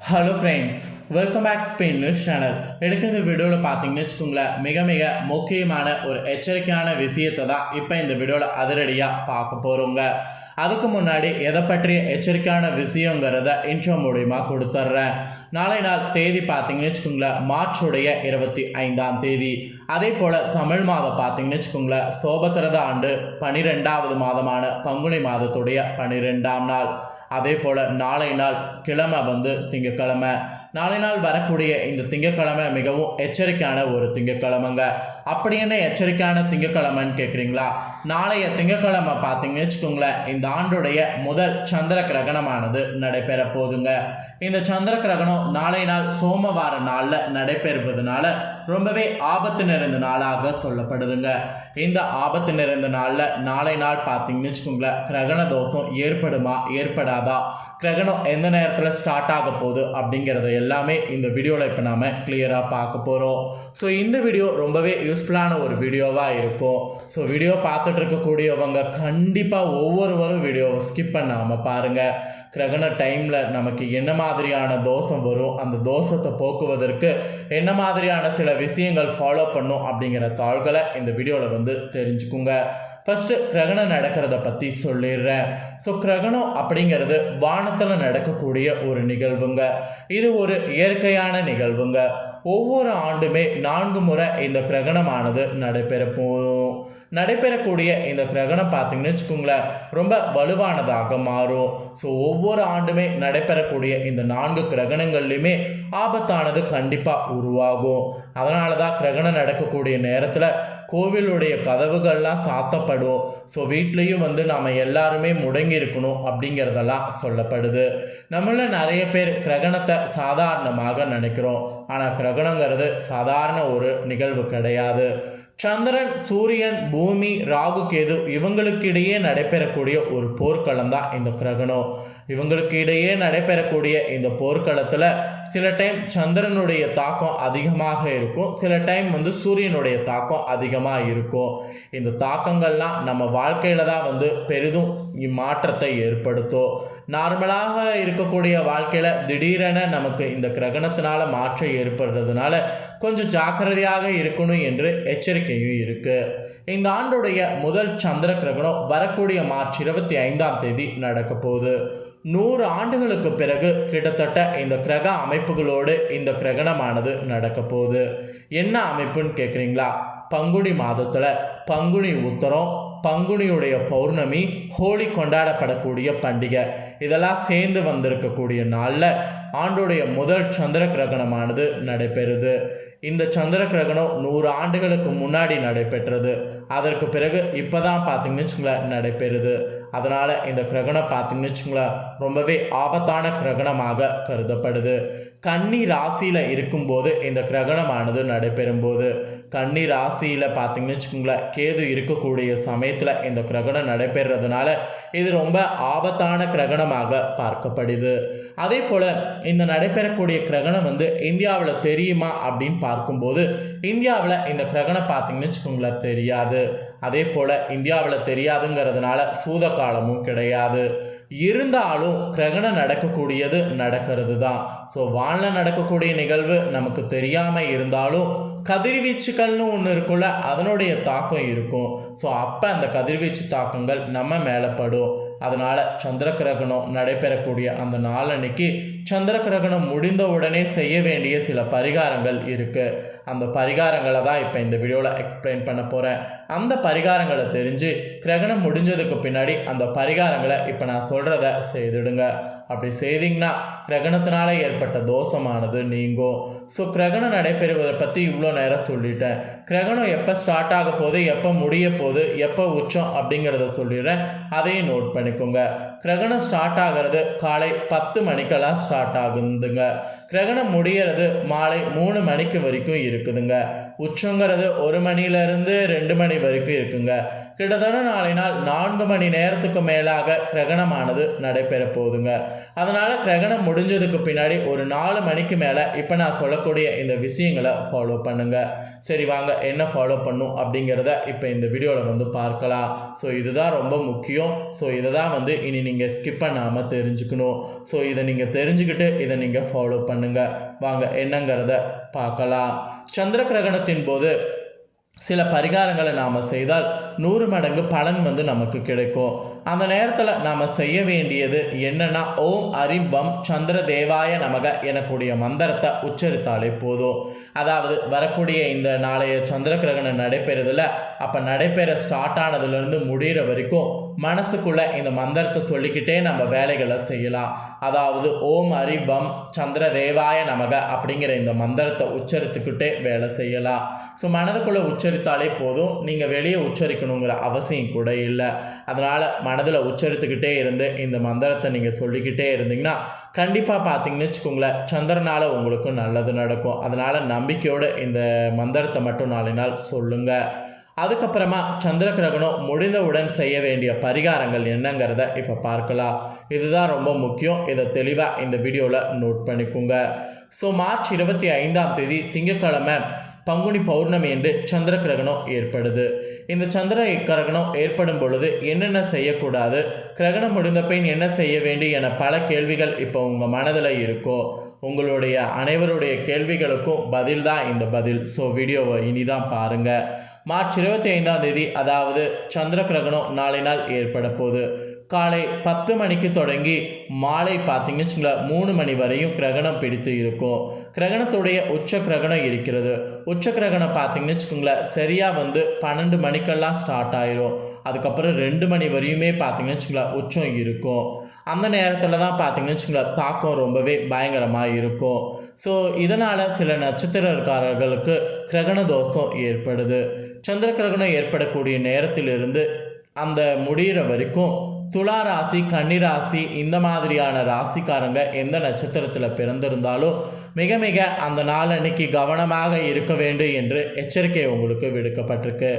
Hello friends welcome back Spain news channel எடுக்க இந்த வீடியோவில் பார்த்தீங்கன்னு வச்சுக்கோங்களேன் மிக மிக முக்கியமான ஒரு எச்சரிக்கையான விஷயத்தை தான் இப்போ இந்த வீடியோவில் அதிரடியாக பார்க்க போகிறோங்க அதுக்கு முன்னாடி எதை பற்றிய எச்சரிக்கையான விஷயங்கிறத இன்ட்ரோ மூலியமாக கொடுத்துட்றேன். நாளை நாள் தேதி பார்த்தீங்கன்னு வச்சுக்கோங்களேன் மார்ச்சுடைய இருபத்தி ஐந்தாம் தேதி. அதே போல் தமிழ் மாதம் பார்த்தீங்கன்னு வச்சுக்கோங்களேன் சோபக்கிரத ஆண்டு பனிரெண்டாவது மாதமான பங்குனி மாதத்துடைய பனிரெண்டாம் நாள். அதே போல் நாளை நாள் கிழமை வந்து திங்கக்கிழமை நாளை நாள் வரக்கூடிய இந்த திங்கக்கிழமை மிகவும் எச்சரிக்கையான ஒரு திங்கக்கிழமைங்க அப்படி என்ன எச்சரிக்கையான திங்கக்கிழமைன்னு கேட்குறீங்களா நாளைய திங்கக்கிழமை பார்த்தீங்கன்னு வச்சுக்கோங்களேன் இந்த ஆண்டுடைய முதல் சந்திர கிரகணமானது நடைபெற போகுதுங்க. இந்த சந்திர கிரகணம் நாளை நாள் சோமவார நாளில் நடைபெறுவதனால ரொம்பவே ஆபத்து நிறைந்த நாளாக சொல்லப்படுதுங்க. இந்த ஆபத்து நிறைந்த நாளில் நாளை நாள் பார்த்தீங்கன்னு வச்சுக்கோங்களேன் கிரகண தோஷம் ஏற்படுமா ஏற்படாதா? கிரகணம் எந்த நேரத்தில் ஸ்டார்ட் ஆக போகுது அப்படிங்கிறத எல்லாமே இந்த வீடியோவில் இப்போ நாம் கிளியராக பார்க்க போகிறோம் ஸோ இந்த வீடியோ ரொம்பவே யூஸ்ஃபுல்லான ஒரு வீடியோவாக இருக்கும். ஸோ வீடியோ பார்த்துட்டு இருக்கக்கூடியவங்க கண்டிப்பாக ஒவ்வொருவரும் வீடியோவை ஸ்கிப் பண்ணாமல் பாருங்கள் கிரகண டைமில் நமக்கு என்ன மாதிரியான தோஷம் வரும் அந்த தோஷத்தை போக்குவதற்கு என்ன மாதிரியான சில விஷயங்கள் ஃபாலோ பண்ணும் அப்படிங்கிற தாள்களை இந்த வீடியோவில் வந்து தெரிஞ்சுக்குங்க. ஃபஸ்ட்டு கிரகணம் நடக்கிறத பற்றி சொல்லிடுறேன். ஸோ கிரகணம் அப்படிங்கிறது வானத்தில் நடக்கக்கூடிய ஒரு நிகழ்வுங்க. இது ஒரு இயற்கையான நிகழ்வுங்க. ஒவ்வொரு ஆண்டுமே நான்கு முறை இந்த கிரகணமானது நடைபெற போகும் நடைபெறக்கூடிய இந்த கிரகணம் பார்த்தீங்கன்னு வச்சுக்கோங்களேன் ரொம்ப வலுவானதாக மாறும். ஸோ ஒவ்வொரு ஆண்டுமே நடைபெறக்கூடிய இந்த நான்கு கிரகணங்கள்லையுமே ஆபத்தானது கண்டிப்பாக உருவாகும். அதனால தான் கிரகணம் நடக்கக்கூடிய நேரத்தில் கோவிலுடைய கதவுகள்லாம் சாத்தப்படும். ஸோ வீட்லேயும் வந்து நாம் எல்லாருமே முடங்கி இருக்கணும் அப்படிங்கிறதெல்லாம் சொல்லப்படுது. நம்மள நிறைய பேர் கிரகணத்தை சாதாரணமாக நினைக்கிறோம். ஆனால் கிரகணங்கிறது சாதாரண ஒரு நிகழ்வு கிடையாது. சந்திரன் சூரியன் பூமி ராகு கேது இவங்களுக்கு இடையே நடைபெறக்கூடிய ஒரு போர்க்களம் தான் இந்த கிரகணம். இவங்களுக்கு இடையே நடைபெறக்கூடிய இந்த போர்க்களத்தில் சில டைம் சந்திரனுடைய தாக்கம் அதிகமாக இருக்கும். சில டைம் வந்து சூரியனுடைய தாக்கம் அதிகமாக இருக்கும். இந்த தாக்கங்கள்லாம் நம்ம வாழ்க்கையில் தான் வந்து பெரிதும் இம்மாற்றத்தை ஏற்படுத்தும். நார்மலாக இருக்கக்கூடிய வாழ்க்கையில் திடீரென நமக்கு இந்த கிரகணத்தினால மாற்றம் ஏற்படுறதுனால கொஞ்சம் ஜாக்கிரதையாக இருக்கணும் என்று எச்சரிக்கையும் இருக்குது இந்த ஆண்டுடைய முதல் சந்திர கிரகணம் வரக்கூடிய மார்ச் இருபத்தி ஐந்தாம் தேதி நடக்க போகுது. நூறு ஆண்டுகளுக்கு பிறகு கிட்டத்தட்ட இந்த கிரக அமைப்புகளோடு இந்த கிரகணமானது நடக்க போகுது. என்ன அமைப்புன்னு கேட்குறீங்களா பங்குனி மாதத்தில் பங்குனி உத்தரம் பங்குனியுடைய பௌர்ணமி ஹோலி கொண்டாடப்படக்கூடிய பண்டிகை. இதெல்லாம் சேர்ந்து வந்திருக்கக்கூடிய நாளில் ஆண்டுடைய முதல் சந்திர கிரகணமானது நடைபெறுது. இந்த சந்திர கிரகணம் நூறு ஆண்டுகளுக்கு முன்னாடி நடைபெற்றது. அதற்கு பிறகு இப்போ தான் பார்த்தீங்கன்னு வச்சுங்களேன் நடைபெறுது. அதனால் இந்த கிரகணம் பார்த்தீங்கன்னு வச்சுங்களேன் ரொம்பவே ஆபத்தான கிரகணமாக கருதப்படுது. கன்னி ராசியில் இருக்கும்போது இந்த கிரகணமானது நடைபெறும்போது கன்னி ராசியில் பார்த்தீங்கன்னு வச்சுக்கோங்களேன் கேது இருக்கக்கூடிய சமயத்தில் இந்த கிரகணம் நடைபெறதுனால இது ரொம்ப ஆபத்தான கிரகணமாக பார்க்கப்படுது. அதே போல் இந்த நடைபெறக்கூடிய கிரகணம் வந்து இந்தியாவில் தெரியுமா அப்படின்னு பார்க்கும்போது இந்தியாவில் இந்த கிரகணம் பார்த்தீங்கன்னு வச்சுக்கோங்களேன் தெரியாது. அதே போல் இந்தியாவில் தெரியாதுங்கிறதுனால சூத காலமும் கிடையாது. இருந்தாலும் கிரகணம் நடக்கக்கூடியது நடக்கிறது தான் ஸோ வானில் நடக்கக்கூடிய நிகழ்வு நமக்கு தெரியாமல் இருந்தாலும் கதிர்வீச்சுகள்னு ஒன்று இருக்குல்ல அதனுடைய தாக்கம் இருக்கும். ஸோ அப்போ அந்த கதிர்வீச்சு தாக்கங்கள் நம்ம மேலே படும். அதனால் சந்திர கிரகணம் நடைபெறக்கூடிய அந்த நாளன்னைக்கு சந்திர கிரகணம் முடிந்த உடனே செய்ய வேண்டிய சில பரிகாரங்கள் இருக்குது அந்த பரிகாரங்களை தான் இப்போ இந்த வீடியோவில் எக்ஸ்பிளைன் பண்ண போகிறேன் அந்த பரிகாரங்களை தெரிஞ்சு கிரகணம் முடிஞ்சதுக்கு பின்னாடி அந்த பரிகாரங்களை இப்போ நான் சொல்கிறத செய்துடுங்க. அப்படி செய்தீங்கன்னா கிரகணத்தினால ஏற்பட்ட தோஷமானது நீங்கும். ஸோ கிரகணம் நடைபெறுவதை பற்றி இவ்வளோ நேரம் சொல்லிட்டேன். கிரகணம் எப்போ ஸ்டார்ட் ஆக போகுது எப்போ முடிய போகுது எப்போ உச்சம் அப்படிங்கிறத சொல்லிடுறேன். அதையும் நோட் பண்ணிக்கோங்க. கிரகணம் ஸ்டார்ட் ஆகிறது காலை பத்து மணிக்கெல்லாம் ஸ்டார்ட் ஆகுதுங்க. கிரகணம் முடிகிறது மாலை மூணு மணிக்கு வரைக்கும் இருக்குதுங்க. உச்சங்கிறது ஒரு மணிலேருந்து ரெண்டு மணி வரைக்கும் இருக்குங்க. கிட்டத்தட்ட நாளை நாள் நான்கு மணி நேரத்துக்கு மேலாக கிரகணமானது நடைபெற போகுதுங்க. அதனால் கிரகணம் முடிஞ்சதுக்கு பின்னாடி ஒரு நாலு மணிக்கு மேலே இப்போ நான் சொல்லக்கூடிய இந்த விஷயங்களை ஃபாலோ பண்ணுங்கள் சரி வாங்க என்ன ஃபாலோ பண்ணும் அப்படிங்கிறத இப்போ இந்த வீடியோவில் வந்து பார்க்கலாம். ஸோ இதுதான் ரொம்ப முக்கியம். ஸோ இதை தான் வந்து இனி நீங்கள் ஸ்கிப் பண்ணாமல் தெரிஞ்சுக்கணும். ஸோ இதை நீங்கள் தெரிஞ்சுக்கிட்டு இதை நீங்கள் ஃபாலோ பண்ணுங்கள் வாங்க என்னங்கிறத பார்க்கலாம். சந்திர கிரகணத்தின் போது சில பரிகாரங்களை நாம் செய்தால் நூறு மடங்கு பலன் வந்து நமக்கு கிடைக்கும். அந்த நேரத்தில் நாம் செய்ய வேண்டியது என்னன்னா ஓம் அறிவம் சந்திர தேவாய நமக எனக்கூடிய மந்திரத்தை உச்சரித்தாலே போதும். அதாவது வரக்கூடிய இந்த நாளைய சந்திர கிரகணம் நடைபெறுதில்ல அப்போ நடைபெற ஸ்டார்ட் ஆனதுலேருந்து முடிகிற வரைக்கும் மனசுக்குள்ளே இந்த மந்திரத்தை சொல்லிக்கிட்டே நம்ம வேலைகளை செய்யலாம். அதாவது ஓம் அரிபம் சந்திர தேவாய நமக அப்படிங்கிற இந்த மந்திரத்தை உச்சரித்துக்கிட்டே வேலை செய்யலாம். ஸோ மனதுக்குள்ளே உச்சரித்தாலே போதும். நீங்கள் வெளியே உச்சரிக்கணுங்கிற அவசியம் கூட இல்லை. அதனால் மனதில் உச்சரித்துக்கிட்டே இருந்து இந்த மந்திரத்தை நீங்கள் சொல்லிக்கிட்டே இருந்தீங்கன்னா கண்டிப்பாக பார்த்தீங்கன்னு வச்சுக்கோங்களேன் சந்திரனால் உங்களுக்கு நல்லது நடக்கும். அதனால் நம்பிக்கையோடு இந்த மந்திரத்தை மட்டும் நாளை நாள் சொல்லுங்கள் அதுக்கப்புறமா சந்திர கிரகணம் முடிந்தவுடன் செய்ய வேண்டிய பரிகாரங்கள் என்னங்கிறத இப்போ பார்க்கலாம். இதுதான் ரொம்ப முக்கியம். இதை தெளிவாக இந்த வீடியோவில் நோட் பண்ணிக்கோங்க. ஸோ மார்ச் இருபத்தி ஐந்தாம் தேதி திங்கட்கிழமை பங்குனி பௌர்ணமி என்று சந்திர கிரகணம் ஏற்படுது. இந்த சந்திர கிரகணம் ஏற்படும் பொழுது என்னென்ன செய்யக்கூடாது? கிரகணம் முடிந்த பின் என்ன செய்ய வேண்டும் என பல கேள்விகள் இப்போ உங்கள் மனதில் இருக்கோ உங்களுடைய அனைவருடைய கேள்விகளுக்கும் பதில் தான் இந்த பதில். ஸோ வீடியோவை இனிதான் பாருங்கள் மார்ச் இருபத்தி ஐந்தாம் தேதி அதாவது சந்திர கிரகணம் நாளை நாள் ஏற்பட போகுது. காலை பத்து மணிக்கு தொடங்கி மாலை பார்த்தீங்கன்னு வச்சுங்களேன் மூணு மணி வரையும் கிரகணம் பிடித்து இருக்கும். கிரகணத்துடைய உச்ச கிரகணம் இருக்கிறது. உச்ச கிரகணம் பார்த்தீங்கன்னு வச்சுக்கோங்களேன் சரியாக வந்து பன்னெண்டு மணிக்கெல்லாம் ஸ்டார்ட் ஆயிரும். அதுக்கப்புறம் ரெண்டு மணி வரையுமே பார்த்தீங்கன்னு வச்சுங்களேன் உச்சம் இருக்கும். அந்த நேரத்தில் தான் பார்த்தீங்கன்னு வச்சுங்களேன் தாக்கம் ரொம்பவே பயங்கரமாக இருக்கும். ஸோ இதனால் சில நட்சத்திரக்காரர்களுக்கு கிரகண தோஷம் ஏற்படுது. சந்திர கிரகணம் ஏற்படக்கூடிய நேரத்திலிருந்து அந்த முடிகிற வரைக்கும் துலா ராசி கன்னிராசி இந்த மாதிரியான ராசிக்காரங்க எந்த நட்சத்திரத்தில் பிறந்திருந்தாலும் மிக மிக அந்த நாள் அன்னைக்கு கவனமாக இருக்க வேண்டும் என்று எச்சரிக்கை உங்களுக்கு விடுக்கப்பட்டிருக்கு.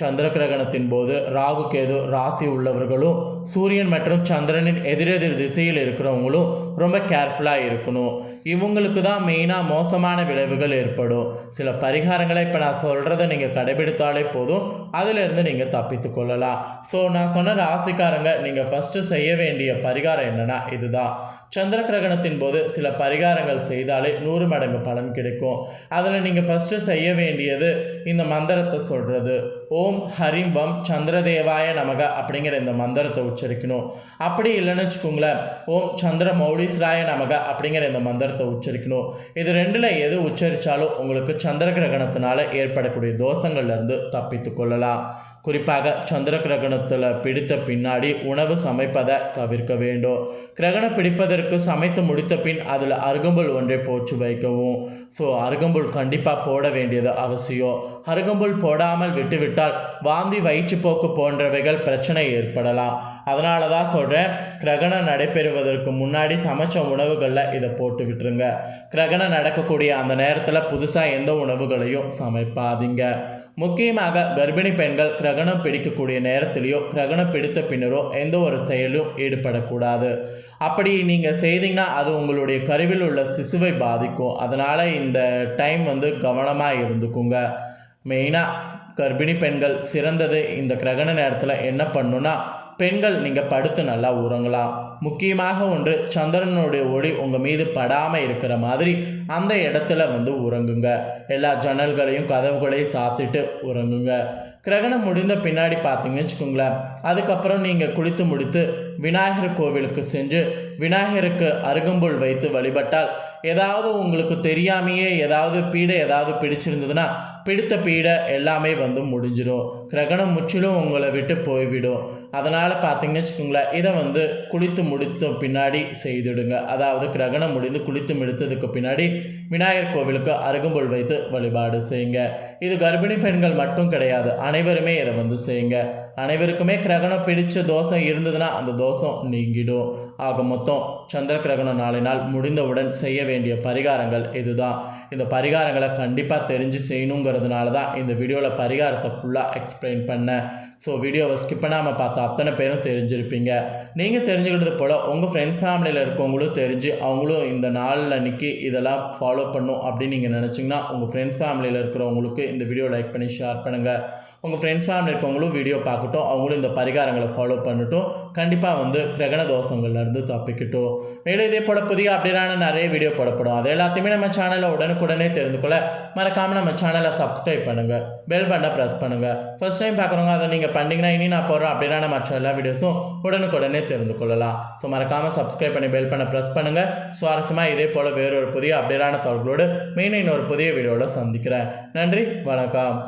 சந்திர கிரகணத்தின் போது ராகு கேது ராசி உள்ளவர்களும் சூரியன் மற்றும் சந்திரனின் எதிரெதிர் திசையில் இருக்கிறவங்களும் ரொம்ப கேர்ஃபுல்லாக இருக்கணும். இவங்களுக்கு தான் மெயினாக மோசமான விளைவுகள் ஏற்படும். சில பரிகாரங்களை இப்போ நான் சொல்கிறத நீங்கள் கடைபிடித்தாலே போதும். அதிலிருந்து நீங்கள் தப்பித்து கொள்ளலாம். ஸோ நான் சொன்ன ராசிக்காரங்க நீங்கள் ஃபஸ்ட்டு செய்ய வேண்டிய பரிகாரம் என்னென்னா இதுதான். சந்திர கிரகணத்தின் போது சில பரிகாரங்கள் செய்தாலே நூறு மடங்கு பலன் கிடைக்கும். அதில் நீங்கள் ஃபஸ்ட்டு செய்ய வேண்டியது இந்த மந்திரத்தை சொல்கிறது ஓம் ஹரிம் வம் சந்திரதேவாய நமக அப்படிங்கிற இந்த மந்திரத்தை உச்சரிக்கணும். அப்படி இல்லைன்னு வச்சுக்கோங்களேன் ஓம் சந்திர மௌலீஸ்ராய நமக அப்படிங்கிற இந்த மந்திரத்தை உச்சரிக்கணும். இது ரெண்டில் எது உச்சரித்தாலும் உங்களுக்கு சந்திர கிரகணத்தினால ஏற்படக்கூடிய தோஷங்கள்லேருந்து தப்பித்து கொள்ளலாம். குறிப்பாக சந்திர கிரகணத்தில் பிடித்த பின்னாடி உணவு சமைப்பதை தவிர்க்க வேண்டும். கிரகணம் பிடிப்பதற்கு சமைத்து முடித்த பின் அதில் அருகம்புல் ஒன்றை போச்சு வைக்கவும். ஸோ அருகம்புல் கண்டிப்பாக போட வேண்டியது அவசியம். அருகம்புல் போடாமல் விட்டுவிட்டால் வாந்தி வயிற்றுப்போக்கு போன்றவைகள் பிரச்சனை ஏற்படலாம். அதனால தான் சொல்கிறேன் கிரகணம் நடைபெறுவதற்கு முன்னாடி சமைச்ச உணவுகளில் இதை போட்டு விட்டுருங்க. கிரகணம் நடக்கக்கூடிய அந்த நேரத்தில் புதுசாக எந்த உணவுகளையும் சமைப்பாதீங்க. முக்கியமாக கர்ப்பிணி பெண்கள் கிரகணம் பிடிக்கக்கூடிய நேரத்திலேயோ கிரகணம் பிடித்த பின்னரோ எந்த ஒரு செயலும் ஈடுபடக்கூடாது. அப்படி நீங்கள் செய்தீங்கன்னா அது உங்களுடைய கருவில் உள்ள சிசுவை பாதிக்கும். அதனால் இந்த டைம் வந்து கவனமாக இருந்துக்குங்க. மெயினாக கர்ப்பிணி பெண்கள் சிறந்தது இந்த கிரகண நேரத்தில் என்ன பண்ணுன்னா பெண்கள் நீங்கள் படுத்து நல்லா உறங்கலாம். முக்கியமாக ஒன்று சந்திரனுடைய ஒளி உங்கள் மீது படாமல் இருக்கிற மாதிரி அந்த இடத்துல வந்து உறங்குங்க. எல்லா ஜன்னல்களையும் கதவுகளையும் சாத்திட்டு உறங்குங்க. கிரகணம் முடிந்த பின்னாடி பார்த்தீங்கன்னு வச்சுக்கோங்களேன். அதுக்கப்புறம் நீங்கள் குளித்து முடித்து விநாயகர் கோவிலுக்கு சென்று விநாயகருக்கு அருகம்புல் வைத்து வழிபட்டால் ஏதாவது உங்களுக்கு தெரியாமையே ஏதாவது பீடை ஏதாவது பிடிச்சிருந்ததுன்னா பிடித்த பீடை எல்லாமே வந்து முடிஞ்சிடும் கிரகணம் முற்றிலும் உங்களை விட்டு போய்விடும். அதனால் பார்த்தீங்கன்னு வச்சுக்கோங்களேன் இதை வந்து குளித்து முடித்த பின்னாடி செய்துடுங்க. அதாவது கிரகணம் முடிந்து குளித்து முடித்ததுக்கு பின்னாடி விநாயகர் கோவிலுக்கு அருகம்புல் வைத்து வழிபாடு செய்யுங்க. இது கர்ப்பிணி பெண்கள் மட்டும் கிடையாது அனைவருமே இதை வந்து செய்யுங்க. அனைவருக்குமே கிரகணம் பிடிச்ச தோஷம் இருந்ததுன்னா அந்த தோஷம் நீங்கிடும். ஆக மொத்தம் சந்திர கிரகணம் நாளை நாள் முடிந்தவுடன் செய்ய வேண்டிய பரிகாரங்கள் இதுதான். இந்த பரிகாரங்களை கண்டிப்பாக தெரிஞ்சு செய்யணுங்கிறதுனால தான் இந்த வீடியோவில் பரிகாரத்தை ஃபுல்லாக எக்ஸ்பிளைன் பண்ணேன். ஸோ வீடியோவை ஸ்கிப் பண்ணாமல் பார்த்தா அத்தனை பேரும் தெரிஞ்சிருப்பீங்க. நீங்கள் தெரிஞ்சுக்கிட்டது போல் உங்கள் ஃப்ரெண்ட்ஸ் ஃபேமிலியில் இருக்கவங்களும் தெரிஞ்சு அவங்களும் இந்த நாளில் அன்னைக்கு இதெல்லாம் ஃபாலோ பண்ணும் அப்படின்னு நீங்கள் நினச்சிங்கன்னா உங்கள் ஃப்ரெண்ட்ஸ் ஃபேமிலியில் இருக்கிறவங்களுக்கு இந்த வீடியோ லைக் பண்ணி ஷேர் பண்ணுங்கள் உங்கள் ஃப்ரெண்ட்ஸ்லாம் இருக்கவங்களும் வீடியோ பார்க்கட்டும். அவங்களும் இந்த பரிகாரங்களை ஃபாலோ பண்ணட்டும். கண்டிப்பாக வந்து கிரகண தோஷங்கள்லேருந்து தப்பிக்கட்டும். மேலும் இதே போல் புதிய அப்டேட்டான நிறைய வீடியோ போடப்படும். அது எல்லாத்தையுமே நம்ம சேனலில் உடனுக்குடனே தெரிந்து கொள்ள மறக்காமல் நம்ம சேனலை சப்ஸ்கிரைப் பண்ணுங்கள் பெல் பட்டனை ப்ரெஸ் பண்ணுங்கள் ஃபர்ஸ்ட் டைம் பார்க்குறவங்க அதை நீங்கள் பண்ணிங்கன்னா இனி நான் போடுற அப்டேட்டான மற்ற எல்லா வீடியோஸும் உடனுக்குடனே தெரிந்து கொள்ளலாம். ஸோ மறக்காமல் சப்ஸ்கிரைப் பண்ணி பெல் பண்ண ப்ரெஸ் பண்ணுங்கள் சுவாரஸ்யமாக இதே போல் வேறொரு புதிய அப்டேட்டான தகவலோடு மெயின் இன்னொரு புதிய வீடியோவில் சந்திக்கிறேன். நன்றி வணக்கம்.